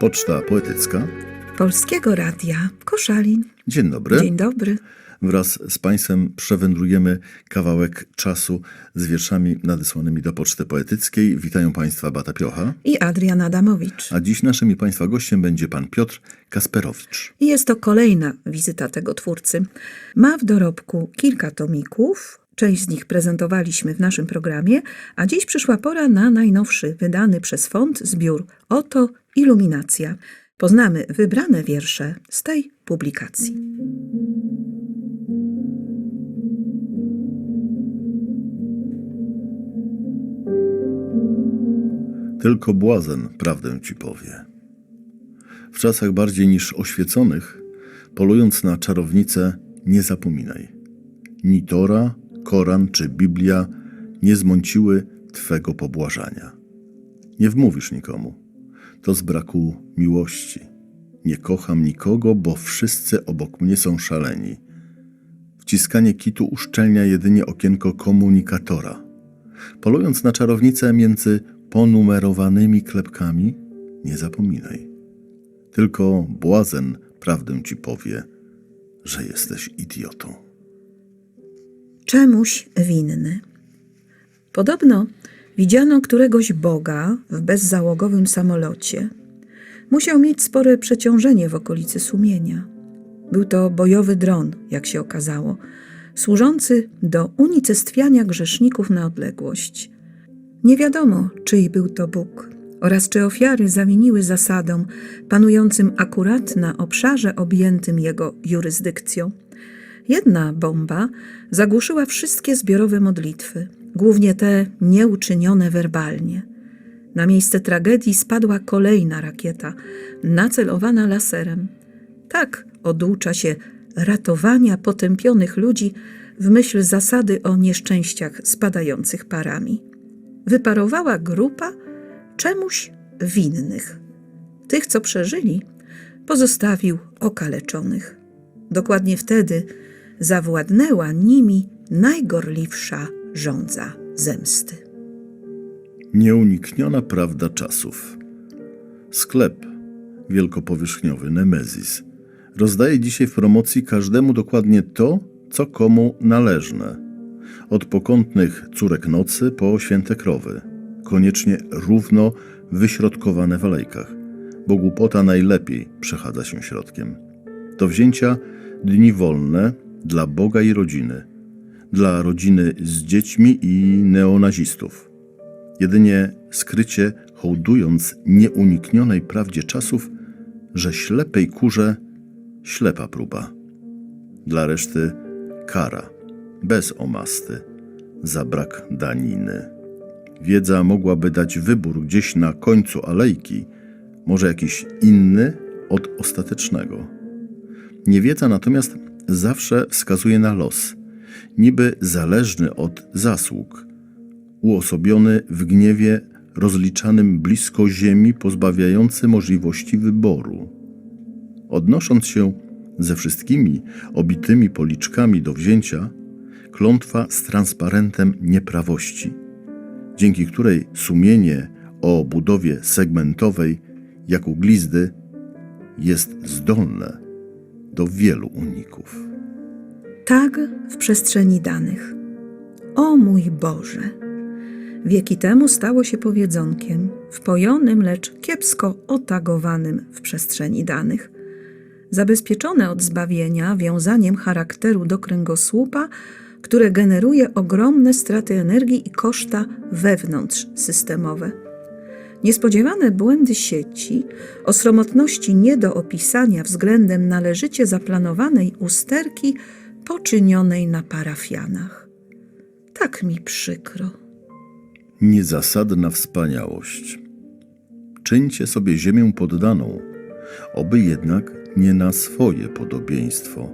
Poczta Poetycka. Polskiego Radia Koszalin. Dzień dobry. Dzień dobry. Wraz z Państwem przewędrujemy kawałek czasu z wierszami nadesłanymi do Poczty Poetyckiej. Witają Państwa Bata Piocha. I Adrian Adamowicz. A dziś naszym i Państwa gościem będzie Pan Piotr Kasperowicz. I jest to kolejna wizyta tego twórcy. Ma w dorobku kilka tomików. Część z nich prezentowaliśmy w naszym programie, a dziś przyszła pora na najnowszy, wydany przez fond zbiór Oto Iluminacja. Poznamy wybrane wiersze z tej publikacji. Tylko błazen prawdę ci powie. W czasach bardziej niż oświeconych, polując na czarownicę, nie zapominaj. Ni Tora, Koran czy Biblia nie zmąciły twego pobłażania. Nie wmówisz nikomu. To z braku miłości. Nie kocham nikogo, bo wszyscy obok mnie są szaleni. Wciskanie kitu uszczelnia jedynie okienko komunikatora. Polując na czarownicę między ponumerowanymi klepkami, nie zapominaj. Tylko błazen prawdę ci powie, że jesteś idiotą. Czemuś winny. Podobno widziano któregoś Boga w bezzałogowym samolocie. Musiał mieć spore przeciążenie w okolicy sumienia. Był to bojowy dron, jak się okazało, służący do unicestwiania grzeszników na odległość. Nie wiadomo, czyj był to Bóg oraz czy ofiary zawiniły zasadom panującym akurat na obszarze objętym jego jurysdykcją. Jedna bomba zagłuszyła wszystkie zbiorowe modlitwy, głównie te nieuczynione werbalnie. Na miejsce tragedii spadła kolejna rakieta, nacelowana laserem. Tak oducza się ratowania potępionych ludzi w myśl zasady o nieszczęściach spadających parami. Wyparowała grupa czemuś winnych. Tych, co przeżyli, pozostawił okaleczonych. Dokładnie wtedy zawładnęła nimi najgorliwsza żądza zemsty. Nieunikniona prawda czasów. Sklep wielkopowierzchniowy Nemezis rozdaje dzisiaj w promocji każdemu dokładnie to, co komu należne. Od pokątnych córek nocy po święte krowy, koniecznie równo wyśrodkowane w alejkach, bo głupota najlepiej przechadza się środkiem. Do wzięcia dni wolne dla Boga i rodziny, dla rodziny z dziećmi i neonazistów. Jedynie skrycie hołdując nieuniknionej prawdzie czasów, że ślepej kurze ślepa próba. Dla reszty kara, bez omasty, za brak daniny. Wiedza mogłaby dać wybór gdzieś na końcu alejki, może jakiś inny od ostatecznego. Niewiedza natomiast zawsze wskazuje na los, niby zależny od zasług, uosobiony w gniewie rozliczanym blisko ziemi, pozbawiający możliwości wyboru. Odnosząc się ze wszystkimi obitymi policzkami do wzięcia, klątwa z transparentem nieprawości, dzięki której sumienie o budowie segmentowej, jak u glizdy, jest zdolne do wielu uników. Tag w przestrzeni danych. O mój Boże! Wieki temu stało się powiedzonkiem, wpojonym, lecz kiepsko otagowanym w przestrzeni danych. Zabezpieczone od zbawienia wiązaniem charakteru do kręgosłupa, które generuje ogromne straty energii i koszta wewnątrz systemowe. Niespodziewane błędy sieci, o sromotności nie do opisania względem należycie zaplanowanej usterki poczynionej na parafianach. Tak mi przykro. Niezasadna wspaniałość. Czyńcie sobie ziemię poddaną, oby jednak nie na swoje podobieństwo.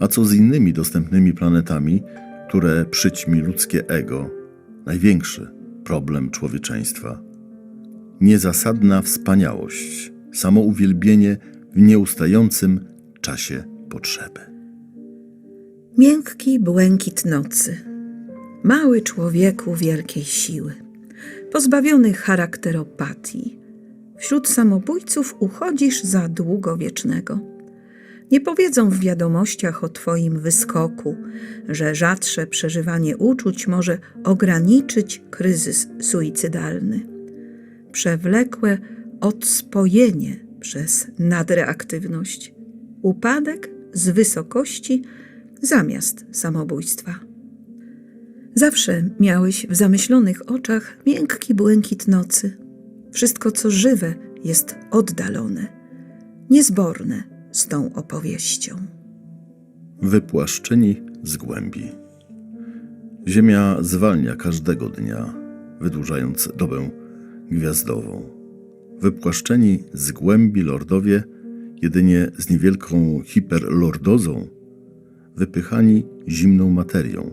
A co z innymi dostępnymi planetami, które przyćmi ludzkie ego, największy problem człowieczeństwa? Niezasadna wspaniałość, samouwielbienie w nieustającym czasie potrzeby. Miękki błękit nocy. Mały człowieku wielkiej siły. Pozbawiony charakteropatii. wśród samobójców uchodzisz za długowiecznego. Nie powiedzą w wiadomościach o Twoim wyskoku, że rzadsze przeżywanie uczuć może ograniczyć kryzys suicydalny. Przewlekłe odspojenie przez nadreaktywność, upadek z wysokości zamiast samobójstwa. Zawsze miałeś w zamyślonych oczach miękki błękit nocy. Wszystko, co żywe, jest oddalone, niezborne z tą opowieścią. Wypłaszczeni z głębi. Ziemia zwalnia każdego dnia, wydłużając dobę gwiazdową. Wypłaszczeni z głębi lordowie, jedynie z niewielką hiperlordozą, wypychani zimną materią,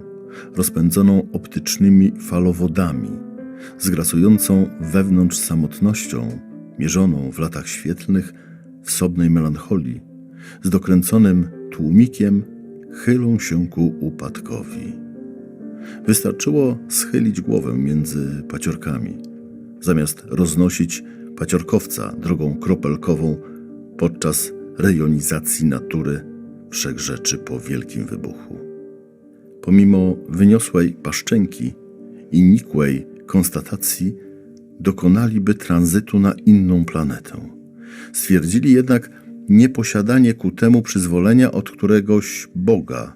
rozpędzoną optycznymi falowodami, z grasującą wewnątrz samotnością, mierzoną w latach świetlnych, w sobnej melancholii, z dokręconym tłumikiem chylą się ku upadkowi. Wystarczyło schylić głowę między paciorkami, zamiast roznosić paciorkowca drogą kropelkową podczas rejonizacji natury wszechrzeczy po wielkim wybuchu. Pomimo wyniosłej paszczęki i nikłej konstatacji, dokonaliby tranzytu na inną planetę. Stwierdzili jednak nieposiadanie ku temu przyzwolenia od któregoś Boga,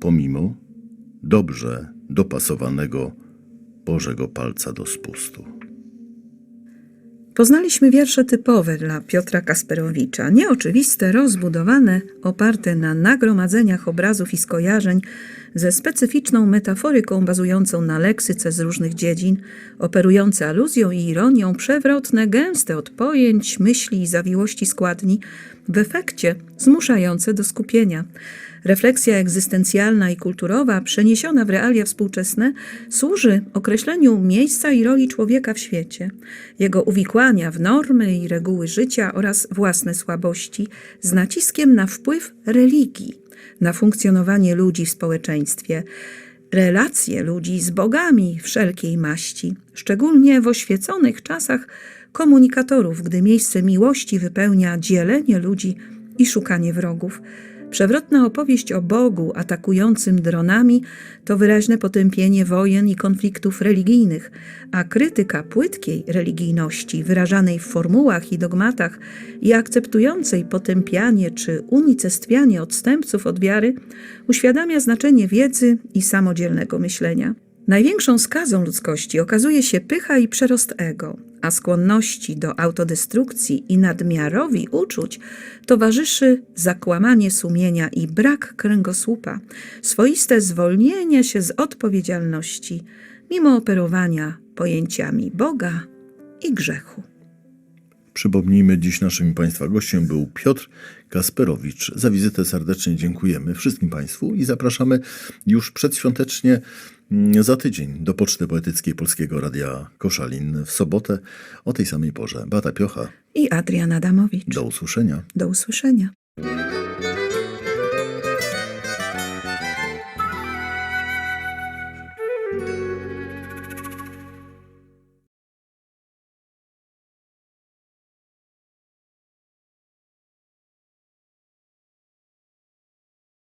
pomimo dobrze dopasowanego Bożego palca do spustu. Poznaliśmy wiersze typowe dla Piotra Kasperowicza, nieoczywiste, rozbudowane, oparte na nagromadzeniach obrazów i skojarzeń, ze specyficzną metaforyką bazującą na leksyce z różnych dziedzin, operujące aluzją i ironią, przewrotne, gęste od pojęć, myśli i zawiłości składni, w efekcie zmuszające do skupienia. Refleksja egzystencjalna i kulturowa, przeniesiona w realia współczesne, służy określeniu miejsca i roli człowieka w świecie, jego uwikłania w normy i reguły życia oraz własne słabości, z naciskiem na wpływ religii na funkcjonowanie ludzi w społeczeństwie, relacje ludzi z bogami wszelkiej maści, szczególnie w oświeconych czasach komunikatorów, gdy miejsce miłości wypełnia dzielenie ludzi i szukanie wrogów. Przewrotna opowieść o Bogu atakującym dronami to wyraźne potępienie wojen i konfliktów religijnych, a krytyka płytkiej religijności, wyrażanej w formułach i dogmatach i akceptującej potępianie czy unicestwianie odstępców od wiary, uświadamia znaczenie wiedzy i samodzielnego myślenia. Największą skazą ludzkości okazuje się pycha i przerost ego, a skłonności do autodestrukcji i nadmiarowi uczuć towarzyszy zakłamanie sumienia i brak kręgosłupa, swoiste zwolnienie się z odpowiedzialności, mimo operowania pojęciami Boga i grzechu. Przypomnijmy, dziś naszym Państwa gościem był Piotr Kasperowicz. Za wizytę serdecznie dziękujemy wszystkim Państwu i zapraszamy już przedświątecznie mm, za tydzień do Poczty Poetyckiej Polskiego Radia Koszalin w sobotę o tej samej porze. Bata Piocha, I Adrian Adamowicz. do usłyszenia. Do usłyszenia.